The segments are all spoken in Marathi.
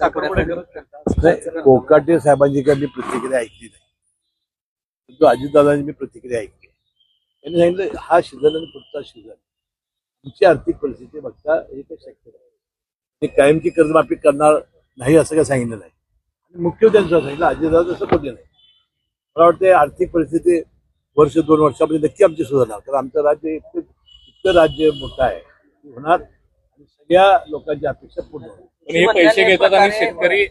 नाही कोकाटे साहेबांची काही मी प्रतिक्रिया ऐकली नाही. परंतु अजितदादांची मी प्रतिक्रिया ऐकली. त्यांनी सांगितलं हा सीझन आणि पुढचा सीझन. तुमची आर्थिक परिस्थिती बघता हे काही शक्य नाही. ते कायमची कर्जमाफी करणार नाही असं काही सांगितलं नाही. आणि मुख्य त्यांचं सांगितलं अजितदादा तसं बोलले नाही. मला वाटतं आर्थिक परिस्थिती वर्ष दोन वर्षामध्ये नक्की आमची सुधारणार. कारण आमचं राज्य इतकं इतकं राज्य मोठं आहे. होणार. आणि सगळ्या लोकांची अपेक्षा पूर्ण पण हे पैसे घेतात आणि शेतकरी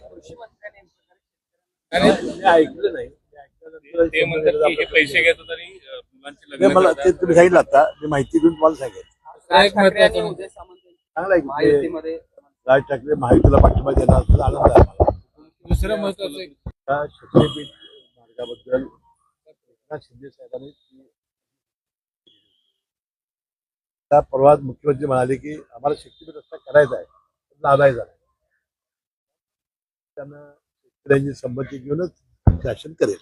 आणि मी ऐकलं नाही मी ऐकल्यानंतर ते म्हणतात की हे पैसे घेतात आणि अं, मुलांची नाही, लग्न मला करतात. तुम्ही सांगितलं आता मी माहिती घेऊन तुम्हाला सांगेन राज ठाकरे आणि उदय सामंत चांगलं आहे महायुतीमध्ये राज ठाकरे महायुतीला पाठिंबा देणार असं आनंद आहे मला. दुसरं महत्वाचं त्या शक्तीपीठ मार्गाबद्दल एकनाथ शिंदे साहेबांनी ती- त्या परवात मुख्यमंत्री म्हणाले की आम्हाला शक्तीपीठ रस्ता करायचा आहे लादायचा आहे त्यांना शेतकऱ्यांची संमती घेऊनच शासन करेल.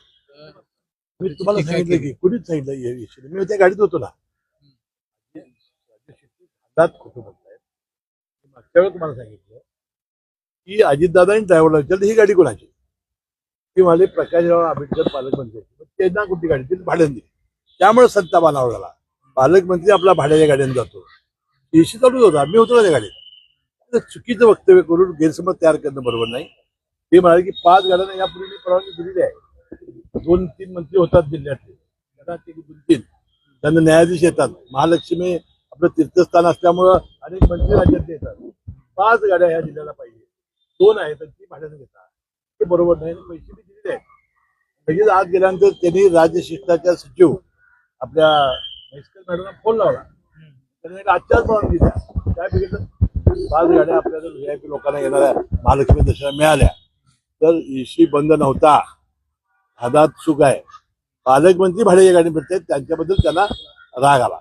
मी तुम्हाला सांगितलं की कुणीच सांगितलं हे विषय मी त्या गाडीत होतो ना. खोटं बोलतायत मागच्या वेळेला तुम्हाला सांगितलं की अजितदादांनी ड्रायव्हरला विचारलं ही गाडी कोणाची? ती म्हणाले प्रकाशराव आंबेडकर पालकमंत्री. त्यांना कुठली गाडी ती भाड्याने दिली. त्यामुळे संताप आणावा लागला. पालकमंत्री आपला भाड्याच्या गाड्याने जातो. एशी चालूच होता आम्ही होतो त्या गाडीत. तर चुकीचं वक्तव्य करून गैरसमज तयार करणं बरोबर नाही. ते म्हणाले की पाच गाड्यांना यापूर्वी मी परवानगी दिलेली आहे. दोन तीन मंत्री होतात जिल्ह्यातले. त्यांना दोन तीन. त्यांना न्यायाधीश येतात. महालक्ष्मी आपलं तीर्थस्थान असल्यामुळं अनेक मंत्री राज्यात येतात. पाच गाड्या ह्या जिल्ह्याला पाहिजे. दोन आहेत आणि ती भाड्याने घेतात. ते बरोबर नाही. पैसे मी दिलेले आहेत. लगेच आज गेल्यानंतर त्यांनी राज्य शिष्टाच्या सचिव आपल्या म्हैसकर मॅडमला फोन लावला. त्यांनी आजच्याच परवानगी दिल्या काय बघितलं पाच गाड्या आपल्याला व्ही आय पी लोकांना येणाऱ्या महालक्ष्मी दर्शना मिळाल्या. तर इशी बंद नव्हता. हातात चूक आहे. पालकमंत्री भाडे गाडी भेटते त्यांच्याबद्दल त्यांना राग आला.